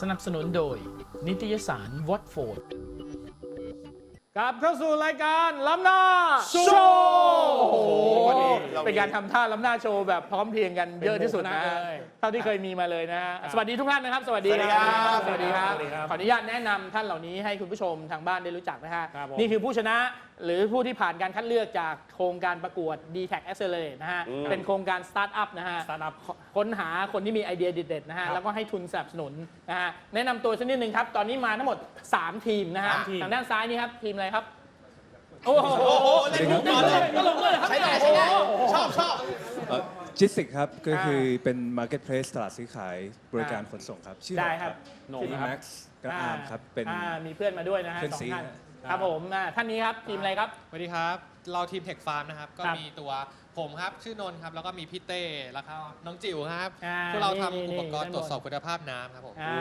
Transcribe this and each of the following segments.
สนับสนุนโดย นิตยสารวอตโฟร์ด กลับเข้าสู่รายการล้ำหน้าโชว์โอ้โหวันนี้เรามี เป็นการทำท่าล้ำหน้าโชว์แบบพร้อมเพรียงกันเยอะที่สุดนะเป็นหมู่คณะเลยเท่าที่เคยมีมาเลยนะฮะสวัสดีทุกท่านนะครับ สวัสดีครับสวัสดีครับ สวัสดีครับขออนุญาตแนะนำท่านเหล่านี้ให้คุณผู้ชมทางบ้านได้รู้จักนะฮะ ครับผม นี่คือผู้ชนะหรือผู้ที่ผ่านการคัดเลือกจากโครงการประกวด d t a c Accelerate นะฮะอืมเป็นโครงการสตาร์ทอัพนะฮะ สตาร์ทอัพ ค้นหาคนที่มีไอเดียเด็ดๆนะฮะ ครับแล้วก็ให้ทุนสนับสนุนนะฮะ แนะนำตัวสักนิดหนึ่งครับ ตอนนี้มาทั้งหมด 3 ทีมนะฮะ สามทีม ทางด้านซ้ายนี่ครับ ทีมอะไรครับโอ้โหโอ้โหเล่นมุกก่อนเลยก็ลงเลยครับใช้ได้ใช้ได้ชอบชอบจิสติกครับ ก็คือเป็น Marketplace ตลาดซื้อขายบริการขนส่งครับ ชื่อได้ครับโหน่งชื่อนะครับแม็กซ์ก็อาร์มครับ เป็นอ่ามีเพื่อนมาด้วยนะฮะเพื่อนสองซีท่านนะครับผมอ่าท่านนี้ครับทีมอะไรครับสวัสดีครับ เราทีมเทคฟาร์มนะครับ ก็ครับมีตัวผมครับ ชื่อนนท์ครับ แล้วก็มีพี่เต้แล้วก็น้องจิ๋วครับอ่าพวกเรานี่ทำนี่อุปกรณ์นี่ตรวจสอบคุณภาพน้ำครับผมอ่า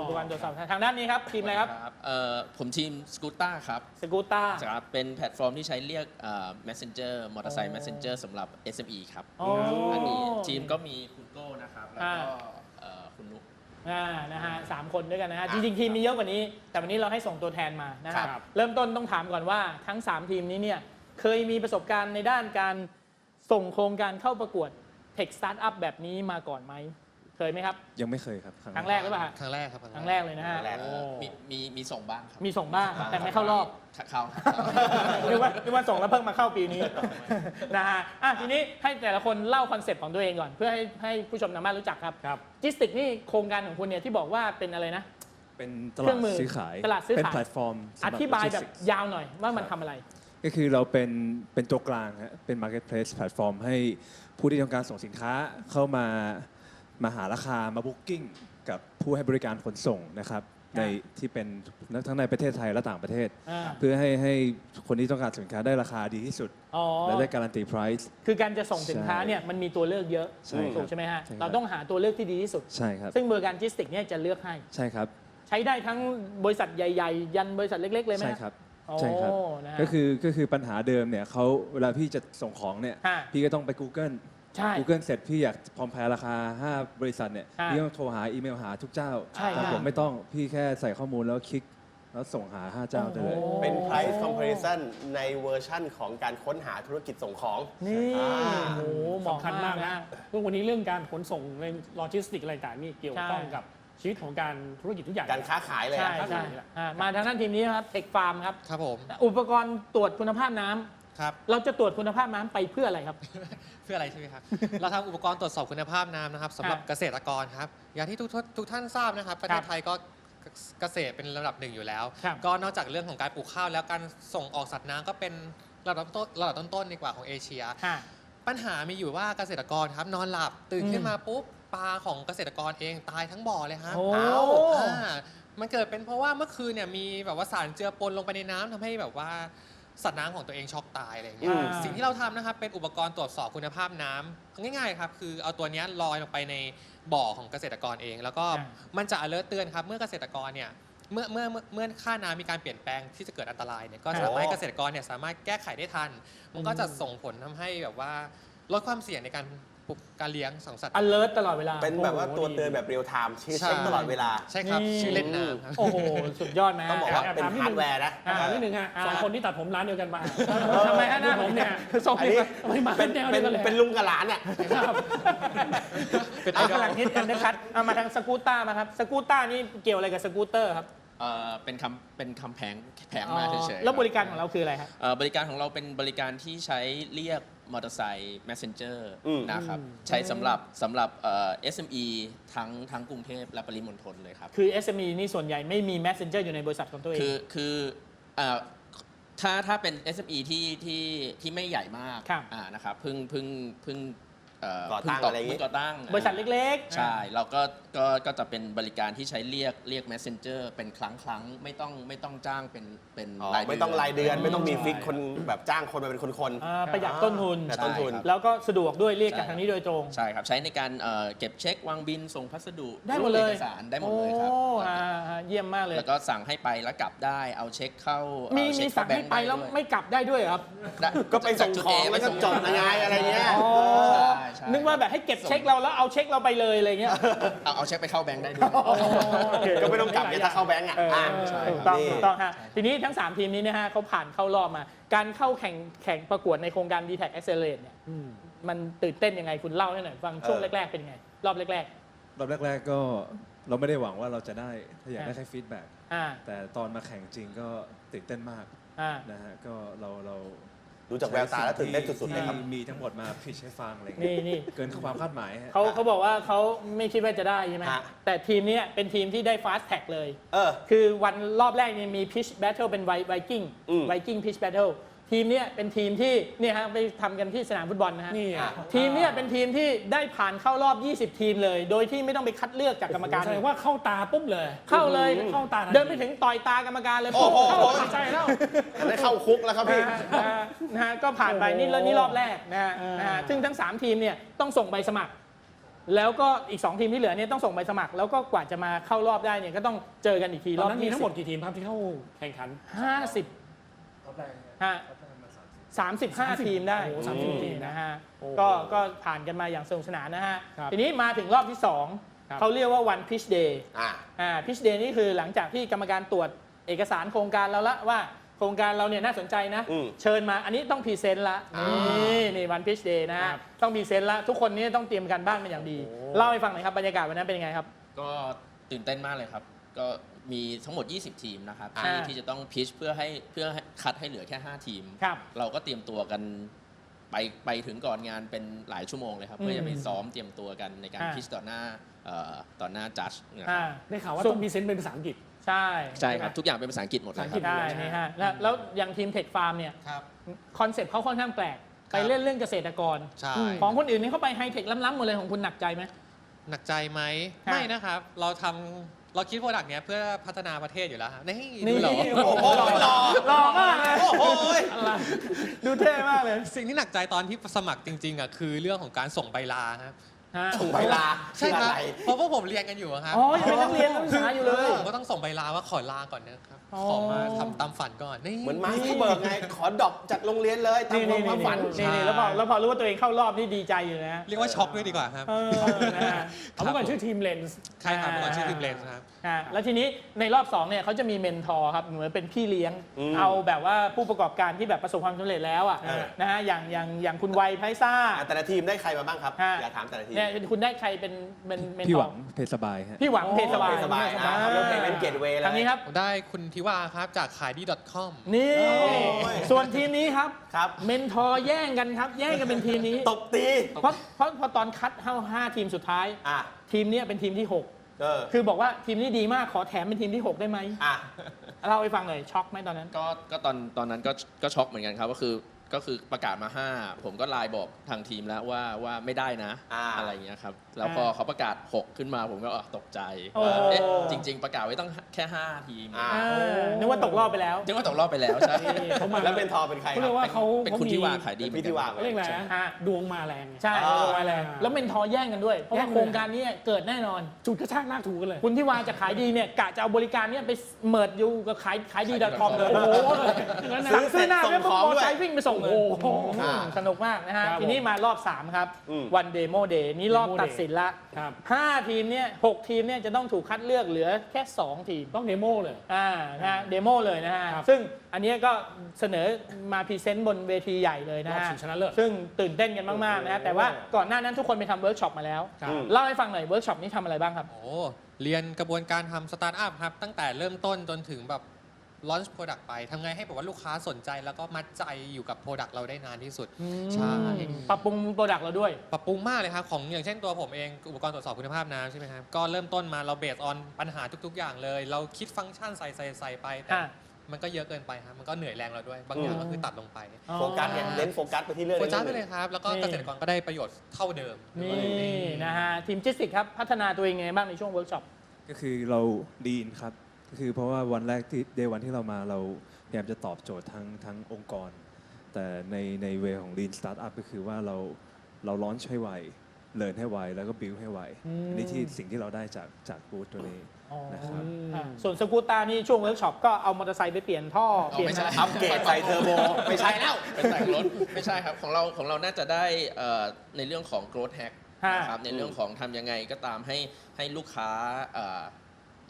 อุปกรณ์ตรวจสอบทางด้านนี้ครับทีมอะไรครับครับเอ่อผมทีมสกูต้าครับสกูต้า ครับเป็นแพลตฟอร์มที่ใช้เรียกเอ่อ messenger มอเตอร์ไซอ๋ค์อ messenger สำหรับ SME ครับอ๋ออันนี้ทีมก็มีคุณโก้นะครับ แล้วก็ อ่านะฮะสามคนด้วยกันนะฮะจริงๆทีมมีเยอะกว่านี้ แต่วันนี้เราให้ส่งตัวแทนมานะฮะครับ เริ่มต้นต้องถามก่อนว่าทั้ง 3 ทีมนี้เนี่ยเคยมีประสบการณ์ในด้านการส่งโครงการเข้าประกวด Tech Startup แบบนี้มาก่อนไหม เคยไหมครับ ยังไม่เคยครับครั้งแรกหรือเปล่าฮะครั้งแรกครับครั้งแรกเลยนะฮะครั้งแรก โอ้มีมีมีส่งบ้างครับมีส่งบ้างแต่ไม่เข้ารอบ เข้านึกว่านึกว่าส่งแล้วเพิ่งมาเข้าปีนี้ นะฮะอะทีนี้ให้แต่ละคนเล่าคอนเซปต์ของตัวเองก่อน เพื่อให้ให้ผู้ชมทางบ้านรู้จักครับครับ จิสติกนี่โครงการของคุณเนี่ยที่บอกว่าเป็นอะไรนะ เป็นตเครื่ลาองดมือซื้อขายตลาดซื้อขาย เป็นแพลตฟอร์มสำหอรับธิบายแบบ logistics ยาวหน่อยว่ามันทำอะไร ก็คือเราเป็นเป็นตัวกลางฮะเป็น Marketplace แพลตฟอร์มให้ผู้ที่ต้องการส่งสินค้าเข้ามา มาหาราคามาบุ๊กิ้งกับผู้ให้บริการขนส่งนะครับในที่เป็นทั้งในประเทศไทยและต่างประเทศ อ่า เพื่อให้ให้คนที่ต้องการสินค้าได้ราคาดีที่สุด อ๋อ และได้การันตี price คือการจะส่งสินค้าใช่เนี่ยมันมีตัวเลือกเยอะใช่ครับถูกใช่ไหมฮะ ใช่ครับ เราต้องหาตัวเลือกที่ดีที่สุด ใช่ครับ ซึ่งบริการจิสติกเนี่ยจะเลือกให้ ใช่ครับ ใช้ได้ทั้งบริษัทใหญ่ ๆ ยันบริษัทเล็ก ๆ เลยไหมใช่ฮะ ครับโอ้ใช่ครับนะฮะก็คือก็คือปัญหาเดิมเนี่ยเขาเวลาพี่จะส่งของเนี่ย ฮะพี่ก็ต้องไป Google ใช่ Google เสร็จพี่อยากพร้อมแพ้ราคา 5 บริษัทเนี่ยฮะพี่ต้องโทรหาอีเมลหาทุกเจ้าใช่แต่ฮะผมไม่ต้องพี่แค่ใส่ข้อมูลแล้วคลิก แล้วส่งหา 5 เจ้าได้เลยโอ้เป็น price comparison ในเวอร์ชั่นของการค้นหาธุรกิจส่งของ นี่อ่า โอ้โหเหมาะสำคัญมากนะทุกวันนี้เรื่องการขนส่งในโลจิสติกอะไรต่างๆนี่เกี่ยวข้องใช่ กับชีวิตของการธุรกิจทุกอย่าง การค้าขายเลยใช่อะ ใช่อ่ามาทางด้านทีมนี้นะครับเทคฟาร์มครับ ครับผม อุปกรณ์ตรวจคุณภาพน้ำ ครับ เราจะตรวจคุณภาพน้ำไปเพื่ออะไรครับ เพื่ออะไรใช่ไหมครับ เราทำอุปกรณ์ตรวจสอบคุณภาพน้ำนะครับสำหรับอ่าเกษตรกรครับ อย่างที่ทุกทุกทุกท่านทราบนะครับ ประเทครัศบไทยก็เกษตรเป็นระดับหนึ่งอยู่แล้ว ครับ ก็นอกจากเรื่องของการปลูกข้าวแล้วการส่งออกสัตว์น้ำก็เป็นระดับต้นระดับต้นๆดีกว่าของเอเชียฮะปัญหามีอยู่ว่าเกษตรกรครับนอนหลับตื่นอืมขึ้นมาปุ๊บปลาของเกษตรกรเองตายทั้งบ่อเลยฮะโอ้ อ่ามันเกิดเป็นเพราะว่าเมื่อคืนเนี่ยมีแบบว่าสารเจือปนลงไปในน้ำทำให้แบบว่า สัตว์น้ำของตัวเองช็อกตายอะไรอย่างเงี้ยอ่าสิ่งที่เราทำนะครับเป็นอุปกรณ์ตรวจสอบคุณภาพน้ำง่ายๆครับคือเอาตัวเนี้ยลอยลงไปในบ่อของเกษตรกรเอง แล้วก็อ่ามันจะ alert เตือนครับเมื่อเกษตรกรเนี่ยเมื่อเมื่อเมื่อเมื่อค่าน้ำมีการเปลี่ยนแปลงที่จะเกิดอันตรายเนี่ยก็สามารถให้เกษตรกรเนี่ยสามารถแก้ไขได้ทัน มันก็จะส่งผลทำให้แบบว่าลดความเสี่ยงในการ ปลูกการเลี้ยงสังสัตว์ alert ตลอดเวลาเป็นแบบว่าโอ้โหตัวดีเตือนแบบเรียลไทม์เช็ใช่ คตลอดเวลา ใช่ครับนี่ชื่อเล่นน้ำครับ โอ้โห สุดยอดนะต้องบอกว่าเป็นถามนิดนึงฮาร์ดแวร์นะอ่าถามนิดนึงฮะอ่าสองคนที่ตัดผมร้านเดียวกันมาทำไมฮะหน้าผมเนี่ยส่งอันให้นี้มาไม่มาเป็นแนวเป็เดียนวกันเลยเป็นลุงกับหลานอะ ครับเป็นไอเอาดอกำลังลฮิตกันนะครับเอามาทางสกูตต้ามาครับสกูตต้านี่เกี่ยวอะไรกับสกูตเตอร์ครับเอ่อเป็นคำเป็นคำแผงแผงมาเฉยๆแล้วบริการคของเราคืออะไรครับ เอ่อบริการของเราเป็นบริการที่ใช้เรียก มอเตอร์ไซค์ messenger อืม นะครับ ใช้สำหรับสำหรับเอ่อ SME ทั้งทั้งกรุงเทพและปริมณฑลเลยครับ คือ SME นี่ส่วนใหญ่ไม่มี Messenger อยู่ในบริษัทของตัวเอง คือคือเอ่อถ้าถ้าเป็น SME ที่ที่ที่ไม่ใหญ่มากครับ อ่านะครับเพิ่งเพิ่งเพิ่ง เก่อตั้งเพิ่อะไรอย่างงี้ เพิ่งก่อตั้งบริษัทเล็กๆ ใช่เราก็ก็ก็จะเป็นบริการที่ใช้เรียกเรียก messenger เป็นครั้งครั้งไม่ต้องไม่ต้องจ้างเป็นเป็นอ๋อรายเดือนไม่ต้องรายเดือนไม่ต้องมีใช่ฟิกคนแบบจ้างคนมาเป็นคนอ่าประหยัดต้นทุนแต่ต้นทุนใช่ครับแล้วก็สะดวกด้วยเรียกจากใช่ทางนี้โดยตรง ใช่ครับ ใช้ในการเอ่อเก็บเช็ควางบินส่งพัสดุได้หมดเลยรูปเอกสารได้หมดเลยครับ โอ้อ่าอ่าเยี่ยมมากเลย แล้วก็สั่งให้ไปแล้วกลับได้เอาเช็คเข้ามีเอาเช็มีคสั่งเข้าให้ไปงค์แล้วด้ยไม่กลับได้ด้วยเหรอครับได้ๆก็ไปส่งของแล้วก็จบยังไงอะไรเงี้ย อ๋อ ใช่ใช่นึกว่าแบบให้เก็บเช็คเราแล้วเอาเช็คเราไปเลยอะไรเงี้ย เอาเอาเช็คไปเข้าแบงค์ได้ด้วยก็ไม่ต้องกลับเนี่ยถ้าเข้าแบงก์อะเอออะใช่ถูกต้องนี่ ถูกต้องฮะทีนี้ทั้ง 3 ทีมนี้นะฮะเขาผ่านเข้ารอบมา การเข้าแข่งแข่งประกวดในโครงการ d t แท็ Accelerate เนี่ยอืมมันตื่นเต้นยังไงคุณเล่าให้หน่อยฟังช่วงเออ แรก ๆ เป็นยังไง รอบแรก รอบแรก ๆ ก็เราไม่ได้หวังว่าเราจะได้ถ้าอยากได้อ่าแค่ฟีดแบ็กๆ อ่าแต่ตอนมาแข่งจริงก็ตื่นเต้นมากอ่านะฮะก็เราเรา ดูจากแววตาแล้วตื่นเต้นสุดๆเลยครับ ที่มีทั้งหมดมาพิชให้ฟังอะไรนี่เงี้ยนี่ เกินความคาดหมายฮะ เขาเขาบอกว่าเขาไม่คิดว่าจะได้ใช่ไหมฮะ แต่ทีมเนี้ยเป็นทีมที่ได้ fast tag เลย เออ คือวันรอบแรกเนี่ยมี pitch battle เป็นไวกิ้งอืมไวกิ้ง pitch battle ที มเนี้ยเป็นทีมที่เนี่ยฮะไปทำกันที่สนามฟุตบอลนะฮะนี่อะ ทีมเนี้ยเป็นทีมที่ได้ผ่านเข้ารอบ 20 ทีมเลย โดยที่ไม่ต้องไปคัดเลือกจากกรรมการ แสดงว่าเข้าตาปุ๊บเลยเข้าเลยเข้าตาทันที เดินไปถึงต่อยตากรรมการเลยโอ้โห เข้าใจแล้วอันนั้นเข้าคุกแล้วครับพี่ นะฮะนะฮะก็ผ่านไปนี่แล้วนี่รอบแรกนะฮะอ่าน นะฮะซึ่งทั้ง 3 ทีมเนี่ยต้องส่งใบสมัคร แล้วก็อีก 2 ทีมที่เหลือเนี่ยต้องส่งใบสมัคร แล้วก็กว่าจะมาเข้ารอบได้เนี่ยก็ต้องเจอกันอีกทีตรออนบนั้นมีทั้งหมดกี่ทีมครับที่เข้าแข่งขันห้าสิบฮะ สามสิบห้าทีมได้โอ้โห30ทีมนะฮะโอ้โหก็ก็ผ่านกันมาอย่างสนุกสนานนะฮะ ครับทีนี้มาถึงรอบที่ ครับ 2 เขาเรียกว่าวันพิชเดย์อะอ่าพิชเดย์นี่คือหลังจากที่กรรมการตรวจเอกสารโครงการเราละว่าโครงการเราเนี่ยน่าสนใจนะ อืมเชิญมาอันนี้ต้องพรีเซนต์ละอ่านี่นี่วันพิชเดย์นะฮะครับ ต้องพรีเซนต์ละทุกคนนี่ต้องเตรียมการบ้านมาอย่างดี โอ้ เล่าให้ฟังหน่อยครับบรรยากาศวันนั้นเป็นยังไงครับ ก็ตื่นเต้นมากเลยครับ ก็มีทั้งหมด 20 ทีมนะครับอ่าที่ที่จะต้องพิชเพื่อให้เพื่อให้คัดให้เหลือแค่ 5 ทีม ครับ เราก็เตรียมตัวกันไปไปถึงก่อนงานเป็นหลายชั่วโมงเลยครับอืมเพื่อจะไปซ้อมเตรียมตัวกันในการอ่า พิชต่อหน้าเอ่อต่อหน้าจัดนะคอ่ารับได้ข่าวว่าส่ต้งองมีเซนต์เป็นภาษาอังกฤษ ใช่ใช่ครับทุกอย่างเป็นภาษาอังกฤษหมดเลยคภาษาอังกฤษรับได้นี่ฮะแล้วแล้วอย่างทีมเทคฟาร์มเนี่ยครับ คอนเซ็ปต์เขาค่อนข้างแปลกครับไปเล่นเรื่องเกษตรกร ใช่ ของคนอื่นนี่เขาไปไฮเทคล้ำๆหมดเลยของคุณหนักใจไหม หนักใจไหมฮะ ไม่นะครับ เราทำ เราคิดโปรดักต์เนี้ยเพื่อพัฒนาประเทศอยู่แล้วฮะนี่นี่ดูเหรอโอ้โหหล่อหล่อมากเลย โอ้โหดูเท่มากเลย สิ่งที่หนักใจตอนที่สมัครจริงๆอะคือเรื่องของการส่งใบลาครับ ฮะส่งใบลาใช่ครับออะไเพราะว่าผมเรียนกันอยู่อะครับอ๋อยังเป็นนักเรียนนักศึกษาอยู่เลย ผมก็ต้องส่งใบลาว่าขอลาก่อนนะครับ อ๋อ ขอมาทำตามฝันก่อนนี่ เหมือนมาร์คที่เบิร์กไง ขอดรอปจากโรงเรียนเลยตามนี่ควานี่มความฝัน นี่นี่แล้วพอแล้วพอรู้ว่าตัวเองเข้ารอบนี่ดีใจอยู่นะเรียกว่าช็อกด้วยดีกว่าครับ เออนะฮะเอาเมื่อก่อนชื่อทีมเลนส์ใช่ครับเมื่อก่อนชื่อทีมเลนส์ครับฮะแล้วทีนี้ในรอบ2เนี่ยเขาจะมีเมนทอร์ครับเหมือนเป็นพี่เลี้ยง อืมเอาแบบว่าผู้ประกอบการที่แบบประสบความสำเร็จแล้วอะเออ นะฮะอย่างอย่างอย่างคุณวัยไพซ่า อะแต่ละทีมได้ใครมาบ้างครับ ฮะ อย่าถามแต่ละทีมเนี่ยคุณได้ใครเป็นเป็นเมนพี่ทหอวังร์เพชรสบายฮะ พี่หวังเพสบายสบายนะเขาเริ่มเป็นเกตเวย์แล้ว ทางนี้ครับ ผมได้คุณทิวาครับจากขายดี .com นี่ โอ้ยส่วนทีมนี้ครับ ครับ เมนทอร์แย่งกันครับ แย่งกันเป็นทีมนี้ ตบตี เพราะเพราะพอตอนคัดเข้าห้าทีมสุดท้าย อะ ทีมเนี้ยเป็นทีมที่เออ6คือบอกว่าทีมนี้ดีมากขอแถมเป็นทีมที่ 6 ได้ไหมอะเล่าให้ฟังหน่อยช็อกไหมตอนนั้น ก็ก็ตอนตอนนั้นก็ก็ช็อกเหมือนกันครับก็คือ ก็คือประกาศมา 5 ผมก็ไลน์บอกทางทีมแล้วว่าว่าไม่ได้นะอ่าอะไรอย่างเงี้ยครับแล้วพอเขาประกาศ 6 ขึ้นมาผมก็เออตกใจโอ้ว่าเอ๊ะจริง ๆ ประกาศไว้ต้องแค่ 5 ทีมอ่า เออนึกว่าตกรอบไปแล้ว จึงว่าตกรอบไปแล้วใช่เขามา แล้วเป็นทอเป็นใครคเขารัเรียบกว่าเขาเป็นเขาคุณมีที่วางขายดีเป็นพี่ที่วาง เขาเรียกอะไรนะฮะ ดวงมาแรงไง ใช่อ่าลงมาแรงแล้วเมนทอร์แย่งกันด้วย เพราะว่าแย่งเลย โครงการนี้เกิดแน่นอน จุดกระชากหน้าถูกันเลย คุณที่วาจะขายดีเนี่ยกะจะเอาบริการเนี่ยไปเมิร์ดอยู่กับขายขายดีดอทคอมเลย โอ้โอ้โหโหซื้อเสร็จหน้าส่งแล้วของมอด้ วยไซค์วิ่งไปส่งเลยโอ้โหอ่าสนุกมากนะฮะครับทีนี้มารอบ 3 ครับ อืม วันเดโมเดย์นี่รอบ Demo Day ตัดสินละครับ5ทีมเนี่ยหกทีมเนี่ยจะต้องถูกคัดเลือกเหลือแค่ 2 ทีม ต้องเดโมเลย อ่านะฮะเดโมเลยนะฮะ ครับซึ่งอันเนี้ยก็เสนอมาพรีเซนต์บนเวทีใหญ่เลยรนะอบฮะชิงชนะเลิศซึ่งตื่นเต้นกันมากๆนะฮะ โอ้โหแต่ว่าก่อนหน้านั้นทุกคนไปทำเวิร์กช็อปมาแล้ว ครับอืมเล่าให้ฟังหน่อยเวิร์กช็อปนี้ทำอะไรบ้างครับ โอ้เรียนกระบวนการทำสตาร์ทอัพครับ ตั้งแต่เริ่มต้นจนถึงแบบ ลอนช์โปรดักต์ไปทำไงให้แบบว่าลูกค้าสนใจแล้วก็มัดใจอยู่กับโปรดักต์เราได้นานที่สุด ใช่ ปรับปรุงโปรดักต์เราด้วย ปรับปรุงมากเลยครับ ของอย่างเช่นตัวผมเอง อุปกรณ์ตรวจสอบคุณภาพน้ำใช่ไหมครับ ก็เริ่มต้นมาเราเบสออนปัญหาทุก ๆ อย่างเลย เราคิดฟังก์ชันใส่ใส่ใส่ไปแต่อะ มันก็เยอะเกินไปครับมันก็เหนื่อยแรงเราด้วย บางอย่างก็คือตัดลงไปโฟกัสเนี่ยเน้นโฟกัสไปที่เรื่องโฟกัสนี้ไปเลยครับ แล้วก็นี่ เกษตรกรก็ได้ประโยชน์เท่าเดิมนี่นะฮะทีมจิสติกครับ พัฒนาตัวเองยังไงบ้างในช่วงเวิร์กช็อป ก็คือเราดีนครับ ก็คือเพราะว่าวันแรกที่เดวันที่เรามาเราพยายามจะตอบโจทย์ทั้งทั้งองค์กร แต่ในในเวของ Lean Startup ก็คือว่าเราเราร้อนใช้ไวเลิร์นให้ไวแล้วก็บิวให้ไวอืมอันนี้ที่สิ่งที่เราได้จากจากบูธตัวนี้อ๋อนะครับอะส่วนสกูตตานี่ช่วงเวิร์กช็อปก็เอามอเตอร์ไซค์ไปเปลี่ยนท่อเอาเปลี่ยนไม่ใช่อะไรอัปเกรดใส่เทอร์โบไม่ใช่แล้ว เป็นแต่งรถไม่ใช่ครับของเราของเราน่าจะได้เอ่อในเรื่องของ growth hack ฮะนะครับในเรื่องของทำยังไงก็ตามให้ให้ลูกค้าเอ่อ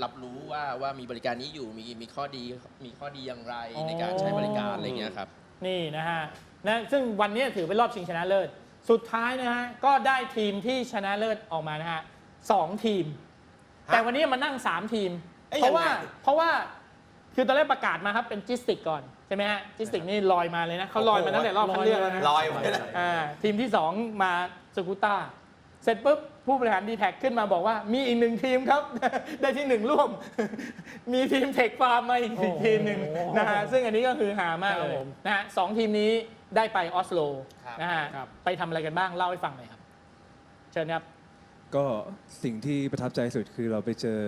รับรู้ว่าว่ามีบริการนี้อยู่มีมีข้อดีมีข้อดีอย่างไรอ๋อในการใช้บริการอะไรเงี้ยครับ นี่นะฮะนะซึ่งวันนี้ถือเป็นรอบชิงชนะเลิศ สุดท้ายนะฮะก็ได้ทีมที่ชนะเลิศออกมานะฮะสองทีมฮะแต่วันนี้มานั่ง 3 ทีมเอ๊ะเพราะว่ายังไงเพราะว่าคือตอนแรกประกาศมาครับเป็นจิสติกก่อน ใช่ไหมฮะจิสติกนี่ลอยมาเลยนะเขาลอยมาตั้งแต่รอบคัดเลือกแล้วนะลอยไว้นะอ่าทีมที่ 2 มาสกูต้า เสร็จปุ๊บผู้บริหารดีแท็ขึ้นมาบอกว่ามีอีกหนึ่งทีมครับ ได้ที่หนึ่งร่วม มีทีมเทคฟาร์มมาอีกทีมหนึ่งโอ้โหนะฮะซึ่งอันนี้ก็คือหามากเลครับยผมนะฮะสองทีมนี้ได้ไปออสโลครับนะฮะครับไปทำอะไรกันบ้างเล่าให้ฟังหน่อยครับ เชิญครับ ก็สิ่งที่ประทับใจสุดคือเราไปเจอ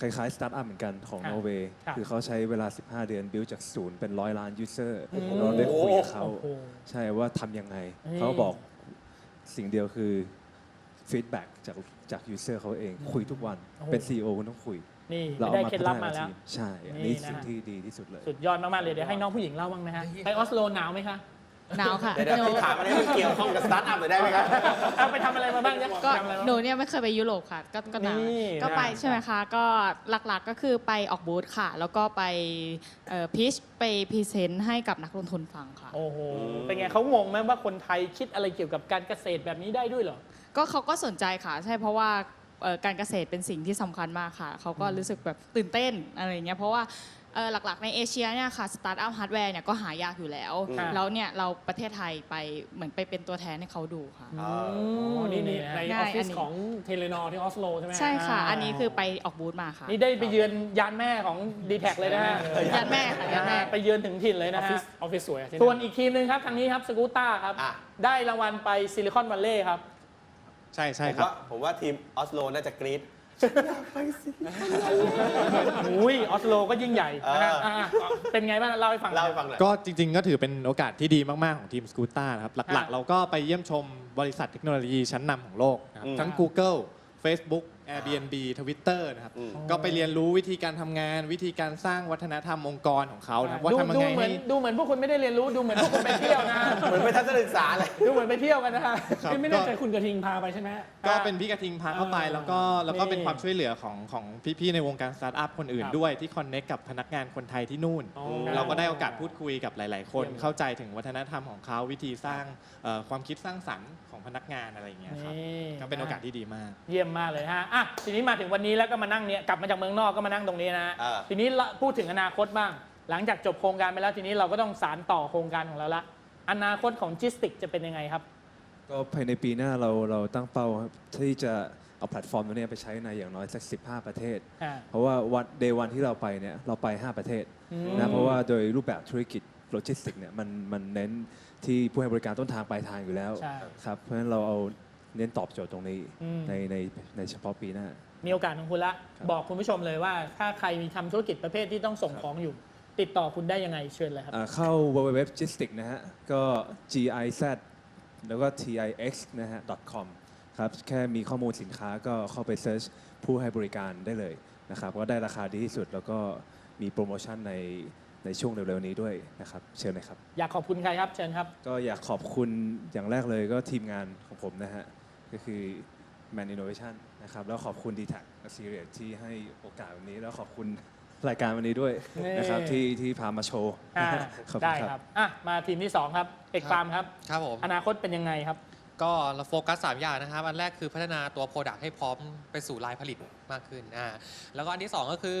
คล้ายๆสตาร์ทอัพเหมือนกันของครับนอร์เวย์ครับคือเขาใช้เวลา 15 เดือน บิวจากศูนย์เป็นร้อยล้านยูเซอร์อืมเราได้คุยกับเขาโอ้โหใช่ว่าทำยังไงนี่เขาบอก สิ่งเดียวคือฟีดแบ็กจากจากยูเซอร์เขาเองคุยทุกวันโอ้โห เป็น CEO คุณต้องคุยนี่เราได้เอามาเคล็ดพัฒลับนามาแล้ว ทีมใช่ อันนี่นี้นะ สิ่งที่ดีที่สุดเลย สุดยอดมาก ๆ เลย เดี๋ยวให้น้องผู้หญิงเล่าบ้างนะฮะ ไปออสโลหนาวไหมคะ หนาวค่ะเดี๋ยวเดี๋ยวพี่ถามอะไรที่เกี่ยวข้องกับสตาร์ทอัพหน่อยได้ไหมครับ เอาไปทำอะไรมาบ้างเนี่ยก็ทำอะไรมาหนูบ้าง เนี่ยไม่เคยไปยุโรปค่ะ ก็ก็หนาวนี่ก็ไปนะใช่ไหมคะ ก็หลักๆก็คือไปออกบูธค่ะ แล้วก็ไปพิชไปพรีเซนต์ให้กับนักลงทุนฟังค่ะ โอ้โห เป็นไงเขางงไหมว่าคนไทยคิดอะไรเกี่ยวกับการเกษตรแบบนี้ได้ด้วยเหรอ ก็เขาก็สนใจค่ะ ใช่เพราะว่าเอ่อการเกษตรเป็นสิ่งที่สำคัญมากค่ะ เขาก็รู้สึกแบบตื่นเต้นอะไรอย่างเงี้ยเพราะว่า เอ่อหลักๆ ในเอเชียเนี่ยค่ะสตาร์ทอัพฮาร์ดแวร์เนี่ยก็หายากอยู่แล้ว อืม แล้วเนี่ยเราประเทศไทยไปเหมือนไปเป็นตัวแทนให้เขาดูค่ะ อ๋ออือ๋มอนี่นี่ในได้ออฟฟิอัศนนี้ ของเทเลนอที่ออสโลใช่ไหมใช่ค่ะอ่าอันนี้คือไปออกบูธมาค่ะนี่ได้ไปเยือนยานแม่ของดีแท็เลยนะฮะยานแม่ค่ะยานแม่ ไปเยือนถึงถิ่นเลยออนะฟฟิฮะ ศออฟฟิศสวยอะที่ส่วนอีกทีมหนึ่งครับ ทางนี้ครับสกูต้าครับ อะ ได้รางวัลไปซิลิคอนวัลเลย์ครับ ใช่ใช่ผมครับ ว่าผมว่าทีมออสโลน่าจะกรี๊ด อุ้ยออสโลก็ยิ่งใหญ่นะฮะเอออะอะเป็นไงบ้างเล่าให้ฟังหน่เล่าอยให้ฟังหน่อย ก็จริงๆ ก็ถือเป็นโอกาสที่ดีมาก ๆ ของทีมสกูต้านะครับ หลักอะๆเราก็ไปเยี่ยมชมบริษัทเทคโนโลยีชั้นนำของโลกนะครับ อืม ทั้ง Google Facebook Airbnb Twitter นะครับ อืม ก็ไปเรียนรู้วิธีการทำงาน วิธีการสร้างวัฒนธรรมองค์กรของเขานะครับว่าดูทำยังดูไงเหมือให้ นดูเหมือนพวกคุณไม่ได้เรียนรู้ดูเหมือนพวกคุณไปเที่ยวนะฮะเหมือนไปทัศนศึกษาเลย ดูเหมือนไปเที่ยวกันนะฮะครับ ไม่แน่ใจคุณกระทิงพาไปใช่ไหมก็เป็นพี่กระทิงพาเข้าไปอ่าแล้วก็แล้วก็เป็นนี่ความช่วยเหลือของของพี่ๆในวงการสตาร์ทอัพคนอื่นครับด้วยที่คอนเน็กกับพนักงานคนไทยที่นู่น อ๋อ เราก็ได้โอกาสพูดคุยกับหลาย ๆ คนเยี่ยมเข้าใจถึงวัฒนธรรมของเขาวิธีสร้างเอ่อความคิดสร้างสรรค์ของพนักงานอะไรอย่างเงี้ยครับนี่ก็เป็นโอกาสที่ดีมาก เยี่ยมมากเลยฮะอะทีนี้มาถึงวันนี้แล้วก็มานั่งเนี่ยกลับมาจากเมืองนอกก็มานั่งตรงนี้นะฮะเออ ทีนี้ละพูดถึงอนาคตบ้าง หลังจากจบโครงการไปแล้วทีนี้เราก็ต้องสารต่อโครงการของเราละอนาคตของจิสติกจะเป็นยังไงครับ ก็ภายในปีหน้าเราเราตั้งเป้าครับที่จะเอาแพลตฟอร์มตัวเนี้ยไปใช้ในอย่างน้อยสัก 15 ประเทศ อ่า เพราะว่าวันเดย์วันที่เราไปเนี่ยเราไป 5 ประเทศอืมนะเพราะว่าโดยรูปแบบธุรกิจโลจิสติกเนี่ยมันมันเน้นที่ผู้ให้บริการต้นทางปลายทางอยู่แล้วใช่ ครับเพราะฉะนั้นเราเอา เน้นตอบโจทย์ตรงนี้อืม ในในในเฉพาะปีหน้า มีโอกาสของคุณละ ครับบอกคุณผู้ชมเลยว่า ถ้าใครมีทำธุรกิจประเภทที่ต้องส่งของอยู่ ติดต่อคุณได้ยังไงเชิญเลยครับ อ่าเข้า www logistic นะฮะ ก็ giz แล้วก็ tix นะฮะ com ครับ แค่มีข้อมูลสินค้าก็เข้าไปเซิร์ชผู้ให้บริการได้เลยนะครับ ก็ได้ราคาดีที่สุด แล้วก็มีโปรโมชั่นในในช่วงเร็วๆนี้ด้วยนะครับ เชิญเลยครับ อยากขอบคุณใครครับเชิญครับ ก็อยากขอบคุณอย่างแรกเลยก็ทีมงานของผมนะฮะ ก็คือ Man Innovation นะครับ แล้วขอบคุณ d t a c s e r i e s ที่ให้โอกาสวันนี้ แล้วขอบคุณรายการวันนี้ด้วยนะครับนี่ที่ที่พามาโชว์อ่าขอบคุได้ณคครัรับ บอะมาทีมที่สองครับเอกฟาร์มครับ ครับผม อนาคตเป็นยังไงครับ ก็เราโฟกัส 3 อย่างนะครับ อันแรกคือพัฒนาตัว Product ให้พร้อมไปสู่ลายผลิตมากขึ้นอ่าแล้วก็อันที่ 2 ก็คือ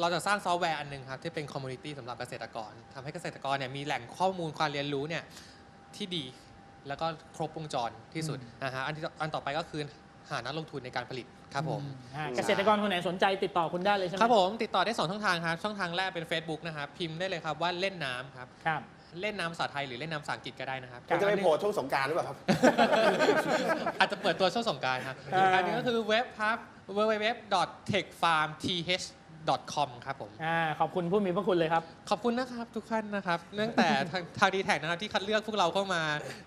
เราจะสร้างซอฟต์แวร์อันหนึ่งครับ ที่เป็นคอมมูนิตี้สำหรับเกษตรกรทำให้เกษตรกรเนี่ยมีแหล่งข้อมูลความเรียนรู้เนี่ยที่ดี แล้วก็ครบวงจรที่สุดนะฮะอันที่อันต่อไปก็คือหานักลงทุนในการผลิตครับผมอ่าเกษตรกรคนไหนสนใจติดต่อคุณได้เลยใช่ไหมครับผมติดต่อได้ 2 ช่องทางครับ ช่องทางแรกเป็น Facebook นะครับ พิมพ์ได้เลยครับว่าเล่นน้ำครับ ครับ เล่นน้ำภาษาไทยหรือเล่นน้ำภาษาอังกฤษก็ได้นะครับ มันจะไปโผล่ช่วงสงกรารหรือเปล่าครับ อาจจะเปิดตัวช่วงสงกรารครับอ่า อีกอันหนึงก็คือเว็บครับ www.techfarmth com ครับผม อ่าขอบคุณผู้มีพระคุณเลยครับ ขอบคุณนะครับทุกท่านนะครับเนื่องแต่ทางทางดีแท็นะครับที่คัดเลือกพวกเราเข้ามา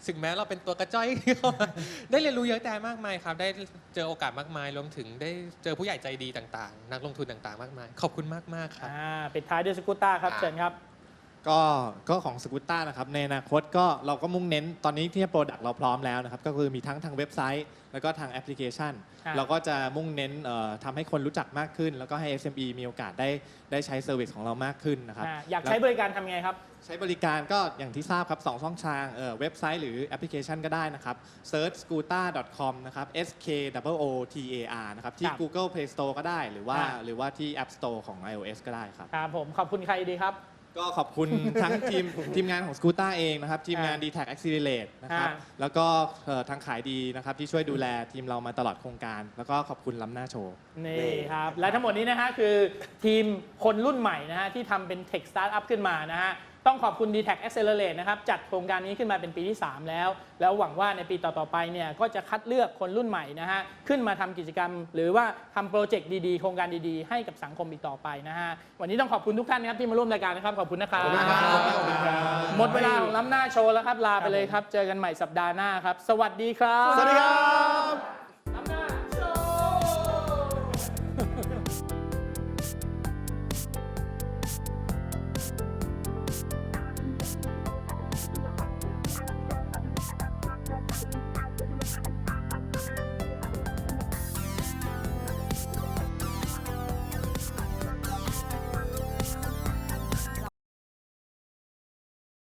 ถึงแม้เราเป็นตัวกระจ้อยเข้ามาได้เรียนรู้เยอะแต่มากมายครับ ได้เจอโอกาสมากมายรวมถึงได้เจอผู้ใหญ่ใจดีต่างๆ นักลงทุนต่างๆ มากมาย ขอบคุณมากๆครับ อ่าปิดท้ายด้วยสกูต้าครับอ่าเชิญครับ ก็ก็ของสกูตต้านะครับในอนาคตก็เราก็มุ่งเน้นตอนนี้ที่โปรดักต์เราพร้อมแล้วนะครับก็คือมีทั้งทางเว็บไซต์ แล้วก็ทางแอปพลิเคชัน ครับเราก็จะมุ่งเน้นเอ่อทำให้คนรู้จักมากขึ้น แล้วก็ให้ SME มีโอกาสได้ได้ใช้เซอร์วิสของเรามากขึ้นนะครับอ่าอยากใช้บริการทำไงครับ ใช้บริการก็อย่างที่ทราบครับสองช่องทางเอ่อเว็บไซต์หรือแอปพลิเคชันก็ได้นะครับ search scooter.com นะครับ s k o o t a r นะครับที่ ครับ Google Play Store ก็ได้หรือว่า อ่า หรือว่าที่ App Store ของ iOS ก็ได้ครับ ครับผมขอบคุณใครดีครับ ก็ขอบคุณทั้งทีมทีมงานของ Scooter เองนะครับ ทีมงาน d t a c Accelerate นะครับ อ่า แล้วก็เอ่อทางขายดีนะครับ ที่ช่วยดูแลทีมเรามาตลอดโครงการ แล้วก็ขอบคุณล้ำหน้าโชว์ นี่ครับ และทั้งหมดนี้นะฮะคือทีมคนรุ่นใหม่นะฮะที่ทำเป็นเทคสตาร์ทอัพขึ้นมานะฮะ ต้องขอบคุณ d t แท Accelerate นะครับจัดโครงการนี้ขึ้นมาเป็นปีที่ 3 แล้ว แล้วหวังว่าในปีต่อ ๆ ไปเนี่ยก็จะคัดเลือกคนรุ่นใหม่นะฮะขึ้นมาทำกิจกรรม หรือว่าทำโปรเจกต์ดี ๆ โครงการดีๆ ให้กับสังคมอีกต่อไปนะฮะวันนี้ต้องขอบคุณทุกท่านนะครับที่มาร่วมรายการนะครับขอบคุณนะครับขอบคุณครับหมดเวลาของล้ำหน้าโชว์แล้วครับลาไปเลยครับเจอกันใหม่สัปดาห์หน้าครับสวัสดีครับ สวัสดีครับ